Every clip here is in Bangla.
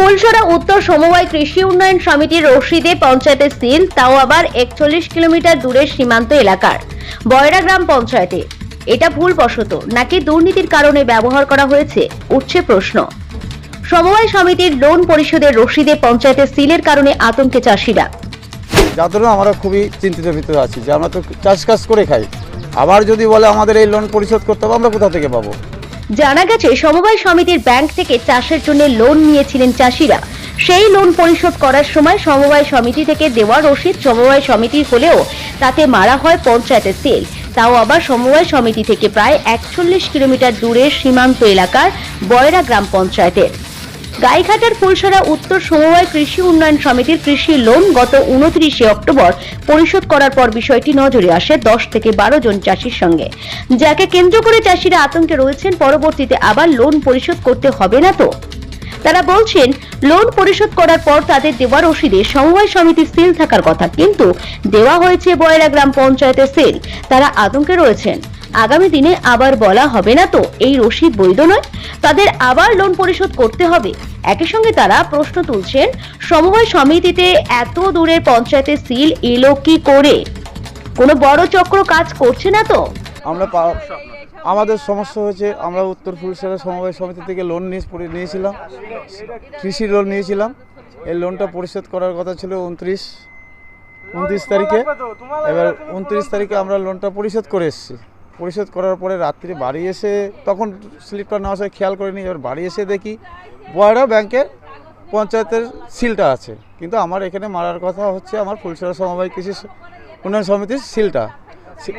ফুলসরা উত্তর সমবায় কৃষি উন্নয়ন সমিতির রশিদে পঞ্চায়েতের সিল, তাও আবার একচল্লিশ কিলোমিটার দূরের সীমান্ত এলাকার, বয়রা গ্রাম পঞ্চায়েতে। এটা ভুলবশত, নাকি দুর্নীতির কারণে ব্যবহার করা হয়েছে? উঠছে প্রশ্ন। সমবায় সমিতির লোন পরিশোধের রশিদে পঞ্চায়েতের সিলের কারণে আতঙ্কে চাষিরা। যার জন্য আমরা খুবই চিন্তিত ভিতরে আছি, যে আমরা তো চাষবাস করে খাই। আবার যদি বলে আমাদের এই লোন পরিশোধ করতে হবে, আমরা কোথা থেকে পাবো? জানা গেছে, সমবায় সমিতির ব্যাংক থেকে চাষের জন্য লোন নিয়েছিলেন চাষিরা। সেই লোন পরিশোধ করার সময় সমবায় সমিতি থেকে দেওয়া রসিদ সমবায় সমিতির হলেও তাতে মারা হয় পঞ্চায়েতের সেল তাও আবার সমবায় সমিতি থেকে প্রায় একচল্লিশ কিলোমিটার দূরের সীমান্ত এলাকার বয়রা গ্রাম পঞ্চায়েতের। গাইঘাটার ফুলসরা উত্তর সমবায় কৃষি উন্নয়ন সমিতির কৃষি লোন গত উনত্রিশে অক্টোবর পরিশোধ করার পর বিষয়টি নজরে আসে দশ থেকে বারো জন চাষির সঙ্গে। যাকে কেন্দ্র করে চাষিরা আতঙ্কে রয়েছেন, পরবর্তীতে আবার লোন পরিশোধ করতে হবে না তো? তারা বলছেন, লোন পরিশোধ করার পর তাদের দেওয়া রসিদে সমবায় সমিতির সিল থাকার কথা, কিন্তু দেওয়া হয়েছে বয়রা গ্রাম পঞ্চায়েতের সিল। তারা আতঙ্কে রয়েছেন। আগামী দিনে আবার বলা হবে না তো, এই রসিদ বৈধ নয়। তাদের আবার লোন পরিশোধ করতে হবে। একই সঙ্গে তারা প্রশ্ন তুলছেন, সমবায় সমিতিতে এত দূরের পঞ্চায়েতের সিল এলো কি করে? কোনো বড় চক্র কাজ করছে না তো? আমরা আমাদের সমস্যা হয়েছে, আমরা উত্তর ফুলসরা সমবায় সমিতি থেকে লোন নিয়েছিলাম। কৃষি লোন নিয়েছিলাম। এই লোনটা পরিশোধ করার কথা ছিল উনত্রিশ উনত্রিশ তারিখে। এবার উনত্রিশ তারিখে আমরা লোনটা পরিশোধ করে এসেছি। পরিশোধ করার পরে রাত্রি বাড়ি এসে তখন স্লিপটা নেওয়া সময় খেয়াল করিনি, এবার বাড়ি এসে দেখি বয়রা ব্যাংকের পঞ্চায়েতের সিলটা আছে। কিন্তু আমার এখানে মারার কথা হচ্ছে আমার ফুলসরা সমবায় কৃষি উন্নয়ন সমিতির সিলটা। সি-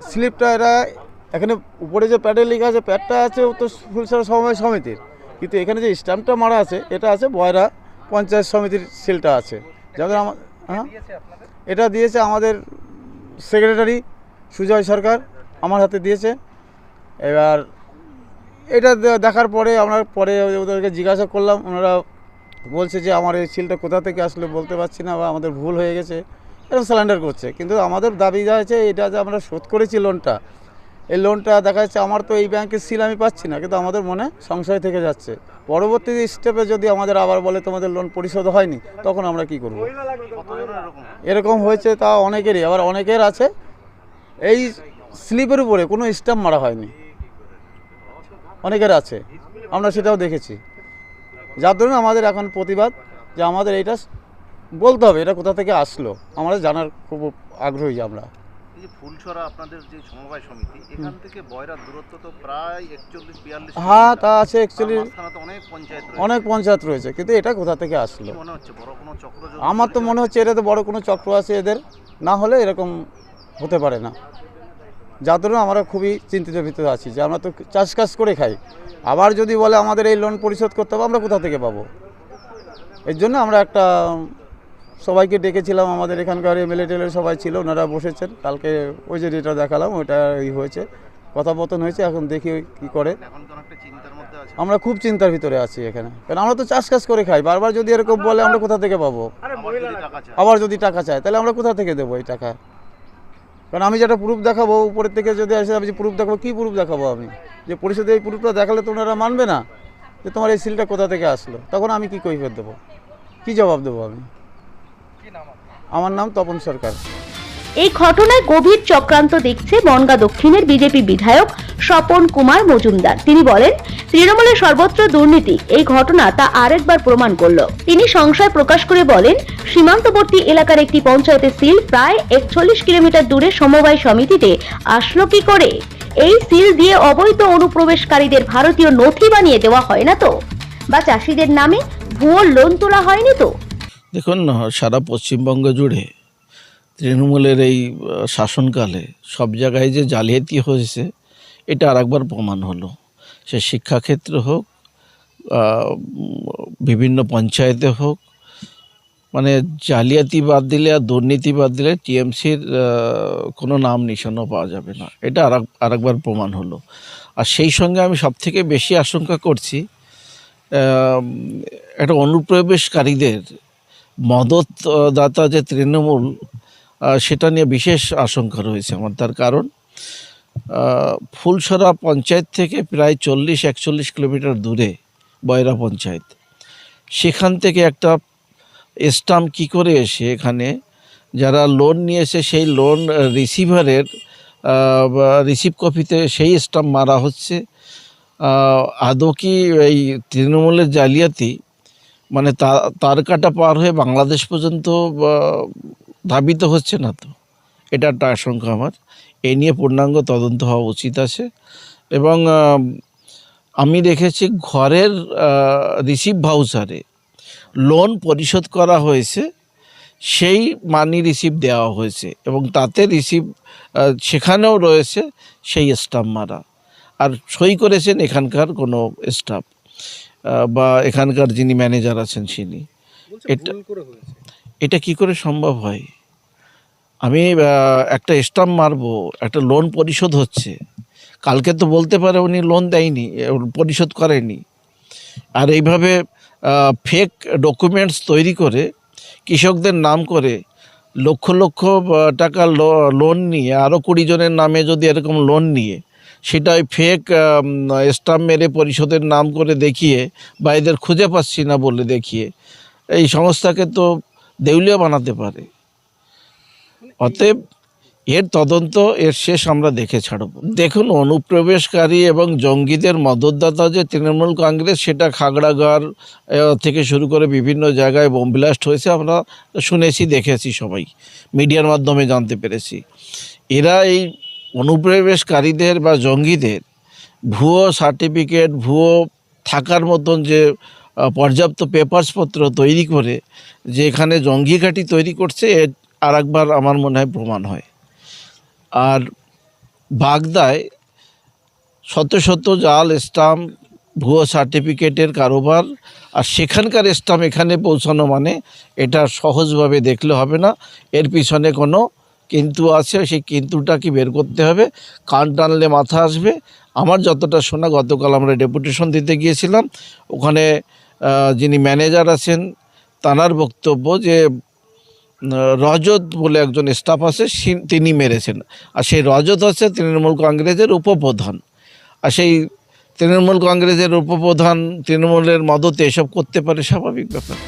স্লিপটা এরা এখানে উপরে যে প্যাডে লেখা আছে প্যাডটা আছে তো ফুলসরা সমবায় সমিতির। কিন্তু এখানে যে স্ট্যাম্পটা মারা আছে, এটা আছে বয়রা পঞ্চায়েত সমিতির সিলটা আছে। যাদের আমার হ্যাঁ? এটা দিয়েছে আমাদের সেক্রেটারি সুজয় সরকার আমার হাতে দিয়েছে। এবার এটা দেখার পরে আমরা পরে ওদেরকে জিজ্ঞাসা করলাম, ওনারা বলছে যে আমার এই সিলটা কোথা থেকে আসলে বলতে পারছি না বা আমাদের ভুল হয়ে গেছে, এরকম স্যালেন্ডার করছে। কিন্তু আমাদের দাবি যা আছে এটা যে আমরা শোধ করেছি লোনটা এই লোনটা দেখা যাচ্ছে আমার তো এই ব্যাংকের সিল আমি পাচ্ছি না, কিন্তু আমাদের মনে সংশয় থেকে যাচ্ছে। পরবর্তী স্টেপে যদি আমাদের আবার বলে তোমাদের লোন পরিশোধ হয়নি, তখন আমরা কি করব? এরকম হয়েছে তা অনেকেরই, আবার অনেকের আছে। এই স্লিপের উপরে কোনো স্ট্যাম্প মারা হয়নি। অনেকের আছে, আমরা সেটাও দেখেছি। যার জন্য আমাদের এখন প্রতিবাদ যে আমাদের এটা বলতে হবে, এটা কোথা থেকে আসলো? আমরা জানার খুব আগ্রহী আমরা। এই যে ফুলছড়া আপনাদের যে সমবায় সমিতি এখান থেকে বয়রার দূরত্ব তো প্রায় একচল্লিশ বিয়াল্লিশ হ্যাঁ তা আছে অ্যাকচুয়ালি অনেক পঞ্চায়েত রয়েছে। অনেক পঞ্চায়েত রয়েছে কিন্তু এটা কোথা থেকে আসলো? মনে হচ্ছে বড় কোনো চক্র আমার তো মনে হচ্ছে এটা তো বড় কোনো চক্র আছে এদের না হলে এরকম হতে পারে না। যার জন্য আমরা খুবই চিন্তিত ভিতরে আছি যে আমরা তো চাষবাস করে খাই। আবার যদি বলে আমাদের এই লোন পরিশোধ করতে হবে আমরা কোথা থেকে পাবো? এর জন্য আমরা একটা সবাইকে ডেকেছিলাম আমাদের এখানকার এমএলএ টেলের সবাই ছিল ওনারা বসেছেন। কালকে ওই যে যেটা দেখালাম ওইটা এই হয়েছে কথাপতন হয়েছে এখন দেখি কী করে। আমরা খুব চিন্তার ভিতরে আছি এখানে। কারণ আমরা তো চাষবাস করে খাই বারবার যদি এরকম বলে আমরা কোথা থেকে পাবো? আবার যদি টাকা চায় আবার যদি টাকা চায় তাহলে আমরা কোথা থেকে দেবো এই টাকা? কারণ আমি যেটা প্রুফ দেখাবো উপরের থেকে যদি আসে আমি যে প্রুফ দেখাবো কী প্রুফ দেখাবো আমি? যে পরিষদে এই প্রুফটা দেখালে তো ওনারা মানবে না যে তোমার এই সিলটা কোথা থেকে আসলো? তখন আমি কি কৈফিয়ত দেবো? কী জবাব দেবো আমি? আমার নাম তপন সরকার। এই ঘটনায় গভীর চক্রান্ত দেখছে বনগা দক্ষিণের বিজেপি বিধায়ক স্বপন কুমার মজুমদার। তিনি বলেন, তৃণমূলের সর্বত্র দুর্নীতি, এই ঘটনা তা আরেকবার প্রমাণ করল। তিনি সংশয় প্রকাশ করে বলেন, সীমান্তবর্তী এলাকার একটি পঞ্চায়েতের সিল প্রায় একচল্লিশ কিলোমিটার দূরে সমবায় সমিতিতে আসলো কি করে? এই সিল দিয়ে অবৈধ অনুপ্রবেশকারীদের ভারতীয় নথি বানিয়ে দেওয়া হয় না তো? বা চাষিদের নামে ভুয়ো লোন তোলা হয়নি তো? দেখুন, সারা পশ্চিমবঙ্গ জুড়ে তৃণমূলের এই শাসনকালে সব জায়গায় যে জালিয়াতি হয়েছে, এটা আরেকবার প্রমাণ হলো। সে শিক্ষাক্ষেত্র হোক বিভিন্ন পঞ্চায়েতে হোক মানে জালিয়াতি বাদ দিলে আর দুর্নীতি বাদ দিলে টিএমসির কোনো নাম নিশানও পাওয়া যাবে না। এটা আর আরেকবার প্রমাণ হলো। আর সেই সঙ্গে আমি সবথেকে বেশি আশঙ্কা করছি একটা অনুপ্রবেশকারীদের মদত আহ, দাতা যে তৃণমূল সেটা নিয়ে বিশেষ আশঙ্কা রয়েছে আমার তার কারণ ফুলসরা পঞ্চায়েত থেকে প্রায় চল্লিশ একচল্লিশ কিলোমিটার দূরে বয়রা পঞ্চায়েত। সেখান থেকে একটা স্টাম্প কী করে এসে এখানে যারা লোন নিয়েছে সেই লোন রিসিভারের রিসিভ কপিতে সেই স্টাম্প মারা হচ্ছে। আদৌ কি এই তৃণমূলের জালিয়াতি মানে তার কাটা পার হয়ে বাংলাদেশ পর্যন্ত ধাবিত হচ্ছে না তো। এটা একটা আশঙ্কা আমার। এ নিয়ে পূর্ণাঙ্গ তদন্ত হওয়া উচিত আছে। এবং আমি দেখেছি ঘরের রিসিভ ভাউচারে লোন পরিশোধ করা হয়েছে, সেই মানি রিসিভ দেওয়া হয়েছে এবং তাতে রিসিভ সেখানেও রয়েছে সেই স্টাম্প মারা। আর সই করেছেন এখানকার কোনো স্টাফ বা এখানকার যিনি ম্যানেজার আছেন তিনি এটা এটা কি করে সম্ভব হয়? আমি একটা স্টাম্প মারবো একটা লোন পরিশোধ হচ্ছে। কালকে তো বলতে পারে উনি লোন দেয়নি পরিশোধ করেনি। আর এইভাবে ফেক ডকুমেন্টস তৈরি করে কৃষকদের নাম করে লক্ষ লক্ষ টাকা লো- লোন নিয়ে আরও কুড়ি জনের নামে যদি এরকম লোন নিয়ে সেটা ওই ফেক স্টাম্প মেরে পরিষদের নাম করে দেখিয়ে বা এদের খুঁজে পাচ্ছি না বলে দেখিয়ে এই সংস্থাকে তো দেউলিয়া বানাতে পারে। অতএব এর তদন্ত এর শেষ আমরা দেখে ছাড়ব। দেখুন অনুপ্রবেশকারী এবং জঙ্গিদের মদতদাতা যে তৃণমূল কংগ্রেস সেটা খাগড়াগড় থেকে শুরু করে বিভিন্ন জায়গায় বোম ব্লাস্ট হয়েছে আমরা শুনেছি দেখেছি সবাই মিডিয়ার মাধ্যমে জানতে পেরেছি। এরা এই অনুপ্রবেশকারীদের বা জঙ্গিদের ভুয়ো সার্টিফিকেট, ভুয়ো থাকার মতন যে পর্যাপ্ত পেপারসপত্র তৈরি করে যে এখানে জঙ্গি ঘাঁটি তৈরি করছে, এর আর একবার আমার মনে হয় প্রমাণ হয়। আর বাগদায় শত শত জাল, স্টাম্প, ভুয়ো সার্টিফিকেটের কারোবার, আর সেখানকার স্টাম্প এখানে পৌঁছানো মানে এটা সহজভাবে দেখলে হবে না। এর পিছনে কোনো কিন্তু আছে, সেই কিন্তুটা কি বের করতে হবে? কান টানলে মাথা আসবে। আমার যতটা শোনা, গতকাল আমরা ডেপুটেশন দিতে গিয়েছিলাম। ওখানে যিনি ম্যানেজার আছেন তানার বক্তব্য যে রজত বলে একজন স্টাফ আছে তিনি মেরেছেন। আর সেই রজত হচ্ছে তৃণমূল কংগ্রেসের উপপ্রধান। আর সেই তৃণমূল কংগ্রেসের উপপ্রধান তৃণমূলের মদতে এসব করতে পারে, স্বাভাবিক ব্যাপার।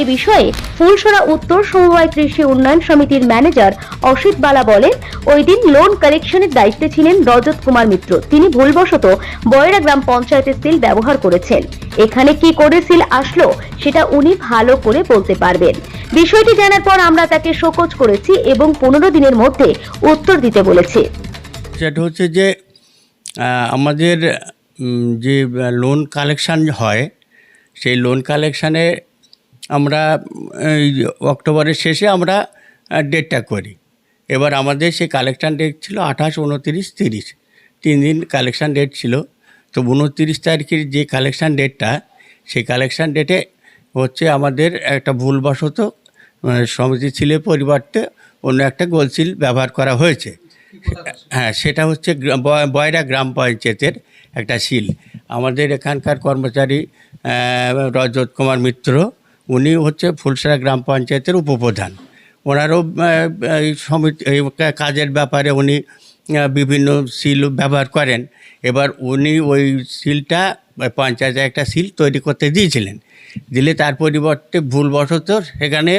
এ বিষয়ে ফুলসরা উত্তর সমবায় কৃষি উন্নয়ন সমিতির ম্যানেজার অসিত বালা বলেন, ওই দিন লোন কালেকশনের দায়িত্বে ছিলেন রজত কুমার মিত্র। তিনি ভুলবশত বয়রা গ্রাম পঞ্চায়েতের সিল ব্যবহার করেছেন। এখানে কি করে সিল আসলো, সেটা উনি ভালো করে বলতে পারবেন। বিষয়টি জানার পর আমরা তাকে শোকজ করেছি এবং পনেরো দিনের মধ্যে উত্তর দিতে বলেছি। সেটা হচ্ছে যে আমাদের যে লোন কালেকশান হয়, সেই লোন কালেকশানে আমরা, এই অক্টোবরের শেষে আমরা ডেটটা করি। এবার আমাদের সেই কালেকশান ডেট ছিল আঠাশ, উনতিরিশ, তিরিশ। তিন দিন কালেকশান ডেট ছিল। তো উনতিরিশ তারিখের যে কালেকশান ডেটটা সেই কালেকশান ডেটে হচ্ছে আমাদের একটা ভুলবশত মানে সমিতি ছিলে পরিবর্তে অন্য একটা গোলসিল ব্যবহার করা হয়েছে। হ্যাঁ সেটা হচ্ছে বয়রা গ্রাম পঞ্চায়েতের একটা শিল আমাদের এখানকার কর্মচারী রজত কুমার মিত্র উনি হচ্ছে ফুলসরা গ্রাম পঞ্চায়েতের উপপ্রধান। ওনারও এই সমিতি কাজের ব্যাপারে উনি বিভিন্ন সিল ব্যবহার করেন। এবার উনি ওই সিলটা পঞ্চায়েতে একটা সিল তৈরি করতে দিয়েছিলেন। দিলে তার পরিবর্তে ভুলবশত সেখানে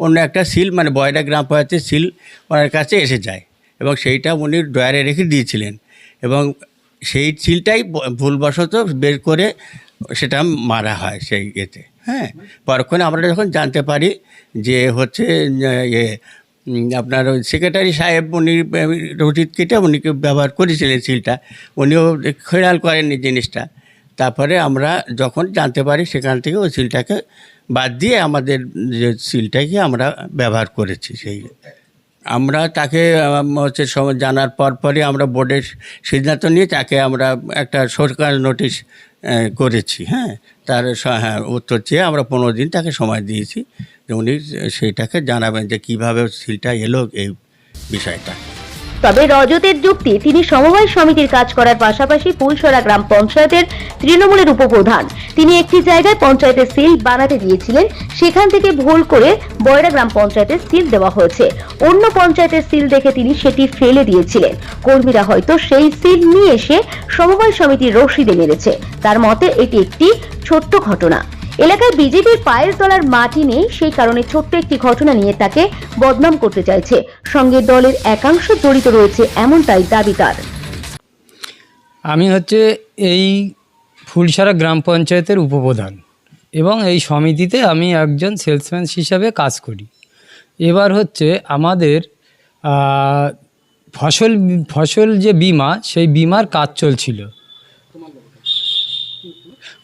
অন্য একটা সিল মানে বয়রা গ্রাম পঞ্চায়েতের সিল ওনার কাছে এসে যায় এবং সেইটা উনি ড্রয়ারে রেখে দিয়েছিলেন এবং সেই সিলটাই ভুলবশত বের করে সেটা মারা হয় সেই ইয়েতে। হ্যাঁ পরক্ষণে আমরা যখন জানতে পারি যে হচ্ছে ইয়ে আপনার ওই সেক্রেটারি সাহেব উনি রচিত কেটে, উনি ব্যবহার করেছিলেন সিলটা, উনিও খেয়াল করেননি জিনিসটা। তারপরে আমরা যখন জানতে পারি, সেখান থেকে ওই সিলটাকে বাদ দিয়ে আমাদের যে সিলটাকে আমরা ব্যবহার করেছি সেই। আমরা তাকে হচ্ছে জানার পর পরই আমরা বোর্ডের সিদ্ধান্ত নিয়ে তাকে আমরা একটা সরকার নোটিশ করেছি হ্যাঁ। তার হ্যাঁ উত্তর চেয়ে আমরা পনেরো দিন তাকে সময় দিয়েছি যে উনি সেটাকে জানাবেন যে কীভাবে সিলটা এলো এই বিষয়টা। তবে রজতের যুক্তি, তিনি সমবায় সমিতির কাজ করার পাশাপাশি ফুলসরা গ্রাম পঞ্চায়েতের তৃণমূলের উপপ্রধান। তিনি একটি জায়গায় পঞ্চায়েতের সিল বানাতে দিয়েছিলেন, সেখান থেকে ভুল করে বয়রা গ্রাম পঞ্চায়েতের সিল দেওয়া হয়েছে। অন্য পঞ্চায়েতের সিল দেখে তিনি সেটি ফেলে দিয়েছিলেন। কর্মীরা হয়তো সেই সিল নিয়ে এসে সমবায় সমিতির রশিদে মেরেছে। তার মতে, এটি একটি ছোট্ট ঘটনা। এলাকায় বিজেপির পায়ের তলার মাটি নেই, সেই কারণে ছোট্ট একটি ঘটনা নিয়ে তাকে বদনাম করতে চাইছে। সঙ্গে দলের একাংশ জড়িত রয়েছে, এমনটাই দাবি তার। আমি হচ্ছে এই ফুলসারা গ্রাম পঞ্চায়েতের উপপ্রধান এবং এই সমিতিতে আমি একজন সেলসম্যান হিসাবে কাজ করি। এবার হচ্ছে আমাদের ফসল ফসল যে বিমা, সেই বিমার কাজ চলছিল।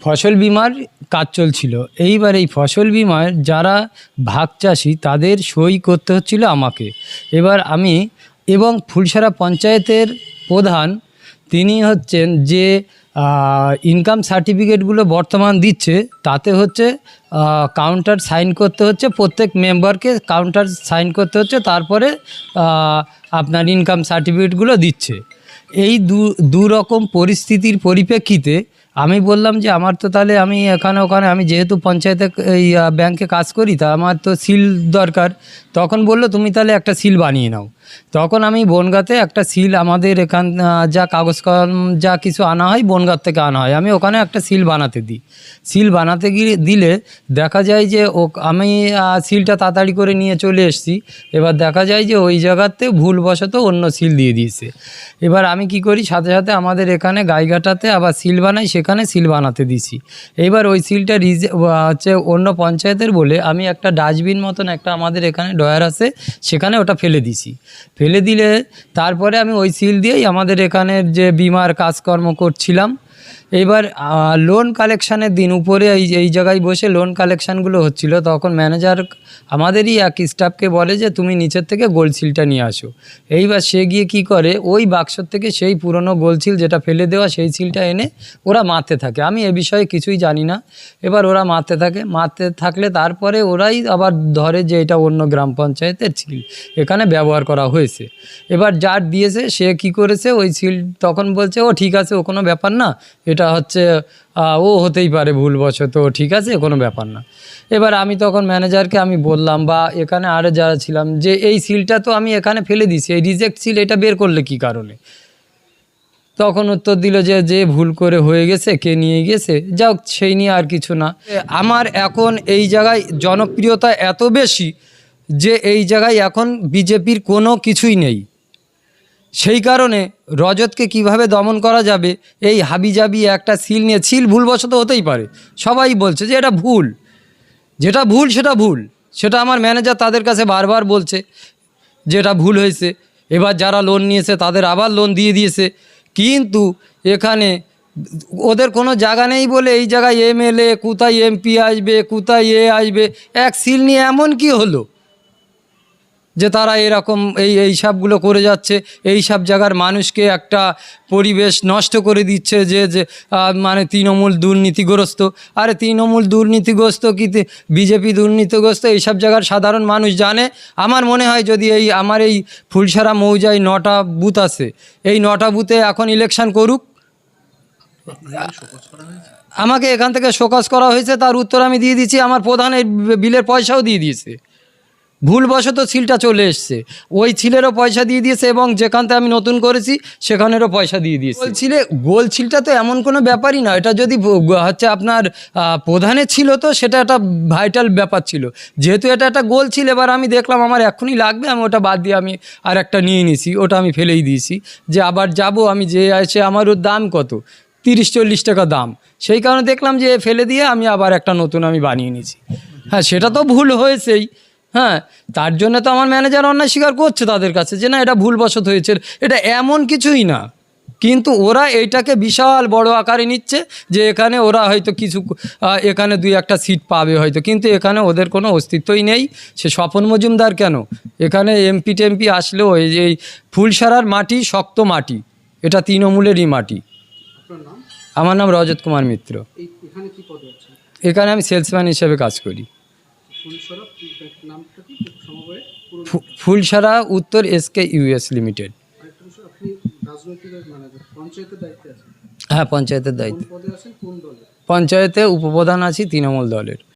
ফসল বিমার কাজ চলছিল। এইবার এই ফসল বিমার যারা ভাগ চাষি, তাদের সই করতে হচ্ছিল আমাকে। এবার আমি এবং ফুলসারা পঞ্চায়েতের প্রধান, তিনি হচ্ছেন যে ইনকাম সার্টিফিকেটগুলো বর্তমান দিচ্ছে, তাতে হচ্ছে কাউন্টার সাইন করতে হচ্ছে, প্রত্যেক মেম্বারকে কাউন্টার সাইন করতে হচ্ছে, তারপরে আপনার ইনকাম সার্টিফিকেটগুলো দিচ্ছে। এই দু রকম পরিস্থিতির পরিপ্রেক্ষিতে আমি বললাম যে আমার তো তাহলে আমি এখানে ওখানে, আমি যেহেতু পঞ্চায়েতে এই ব্যাংকে কাজ করি, তা আমার তো সিল দরকার। তখন বলল, তুমি তাহলে একটা সিল বানিয়ে নাও। তখন আমি বনগাতে একটা সিল আমাদের এখান যা কাগজ কলম যা কিছু আনা হয় বনগাঁ থেকে আনা হয়। আমি ওখানে একটা সিল বানাতে দিই। সিল বানাতে গিয়ে দিলে দেখা যায় যে ও, আমি সিলটা তাড়াতাড়ি করে নিয়ে চলে এসেছি। এবার দেখা যায় যে ওই জায়গাতে ভুলবশত অন্য সিল দিয়ে দিয়েছে। এবার আমি কি করি, সাথে সাথে আমাদের এখানে গাইঘাটাতে আবার সিল বানাই, সেখানে সিল বানাতে দিছি এইবার ওই সিলটা রিজে হচ্ছে অন্য পঞ্চায়েতের বলে আমি একটা ডাস্টবিন মতন একটা আমাদের এখানে ডয়ার আছে, সেখানে ওটা ফেলে দিছি ফেলে দিলে তারপরে আমি ওই সিল দিয়েই আমাদের এখানের যে বিমার কাজকর্ম করছিলাম। এইবার লোন কালেকশানের দিন, উপরে এই এই জায়গায় বসে লোন কালেকশানগুলো হচ্ছিল, তখন ম্যানেজার আমাদেরই এক স্টাফকে বলে যে, তুমি নিচের থেকে গোল্ড সিলটা নিয়ে আসো। এইবার সে গিয়ে কি করে, ওই বাক্সর থেকে সেই পুরনো গোল সিল যেটা ফেলে দেওয়া, সেই সিলটা এনে ওরা মারতে থাকে। আমি এ বিষয়ে কিছুই জানি না। এবার ওরা মারতে থাকে, মারতে থাকলে তারপরে ওরাই আবার ধরে যে, এটা অন্য গ্রাম পঞ্চায়েতের সিল এখানে ব্যবহার করা হয়েছে। এবার যার দিয়েছে, সে কি করেছে, ওই সিল তখন বলছে, ও ঠিক আছে, ও কোনো ব্যাপার না, এটা হচ্ছে ও হতেই পারে ভুলবশত ঠিক আছে, কোনো ব্যাপার না। এবার আমি তখন ম্যানেজারকে আমি বললাম, বা, এখানে আরও যারা ছিলাম, যে এই সিলটা তো আমি এখানে ফেলে দিছি এই রিজেক্ট সিল এটা বের করলে কি কারণে? তখন উত্তর দিল যে যে ভুল করে হয়ে গেছে, কে নিয়ে গেছে, যাক, সেই নিয়ে আর কিছু না। আমার এখন এই জায়গায় জনপ্রিয়তা এত বেশি, যে এই জায়গায় এখন বিজেপির কোনো কিছুই নেই। সেই কারণে রজতকে কীভাবে দমন করা যাবে, এই হাবিজাবি একটা সিল নিয়ে, সিল ভুলবশত হতেই পারে। সবাই বলছে যে এটা ভুল। যেটা ভুল, সেটা ভুল। সেটা আমার ম্যানেজার তাদের কাছে বারবার বলছে যেটা ভুল হয়েছে। এবার যারা লোন নিয়েছে, তাদের আবার লোন দিয়ে দিয়েছে। কিন্তু এখানে ওদের কোনো জায়গা নেই বলে এই জায়গায় এমএলএ কোথায় এমপি আসবে, কোথায় এ আসবে, এক সিল নিয়ে এমন কি হলো? যে তারা এরকম এই এই সবগুলো করে যাচ্ছে, এই সব জায়গার মানুষকে একটা পরিবেশ নষ্ট করে দিচ্ছে যে যে মানে তৃণমূল দুর্নীতিগ্রস্ত। আরে তৃণমূল দুর্নীতিগ্রস্ত কি বিজেপি দুর্নীতিগ্রস্ত? এইসব জায়গার সাধারণ মানুষ জানে? আমার মনে হয় যদি এই, আমার এই ফুলসারা মৌজায় নটা বুথ আছে, এই নটা বুথে এখন ইলেকশন করুক। আমাকে এখান থেকে শোকজ করা হয়েছে, তার উত্তর আমি দিয়ে দিচ্ছি, আমার প্রধান এই বিলের পয়সাও দিয়ে দিয়েছে। ভুলবশত সিলটা চলে এসছে। ওই ছিলেরও পয়সা দিয়ে দিয়েছে এবং যেখানতে আমি নতুন করেছি, সেখানেরও পয়সা দিয়ে দিয়েছে। ছিলে, গোল ছিলটা তো এমন কোনো ব্যাপারই না। এটা যদি হচ্ছে আপনার প্রধানে ছিল তো, সেটা একটা ভাইটাল ব্যাপার ছিল। যেহেতু এটা একটা গোল ছিল, এবার আমি দেখলাম আমার এখনই লাগবে, আমি ওটা বাদ দিয়ে আমি আর একটা নিয়ে নিয়েছি ওটা আমি ফেলেই দিয়েছি। যে আবার যাব আমি, যে আছে আমার ওর দাম কত? তিরিশ, চল্লিশ টাকা দাম। সেই কারণে দেখলাম যে ফেলে দিয়ে আমি আবার একটা নতুন আমি বানিয়ে নিয়েছি। হ্যাঁ সেটা তো ভুল হয়েছেই। হ্যাঁ তার জন্য তো আমার ম্যানেজার অন্যায় স্বীকার করছে তাদের কাছে যে না এটা ভুলবশত হয়েছে এটা এমন কিছুই না। কিন্তু ওরা এইটাকে বিশাল বড় আকারে নিচ্ছে যে এখানে ওরা হয়তো কিছু এখানে দুই একটা সিট পাবে হয়তো। কিন্তু এখানে ওদের কোনো অস্তিত্বই নেই। সে স্বপন মজুমদার কেন? এখানে এমপি টেমপি আসলেও এই ফুলসারার মাটি শক্ত মাটি এটা তৃণমূলেরই মাটি। আমার নাম রজত কুমার মিত্র। এখানে আমি সেলসম্যান হিসেবে কাজ করি। ফুলসারা উত্তর এসকে ইউএস লিমিটেড। হ্যাঁ পঞ্চায়েতের দায়িত্ব। পঞ্চায়েতে উপপ্রধান আছি তৃণমূল দলের।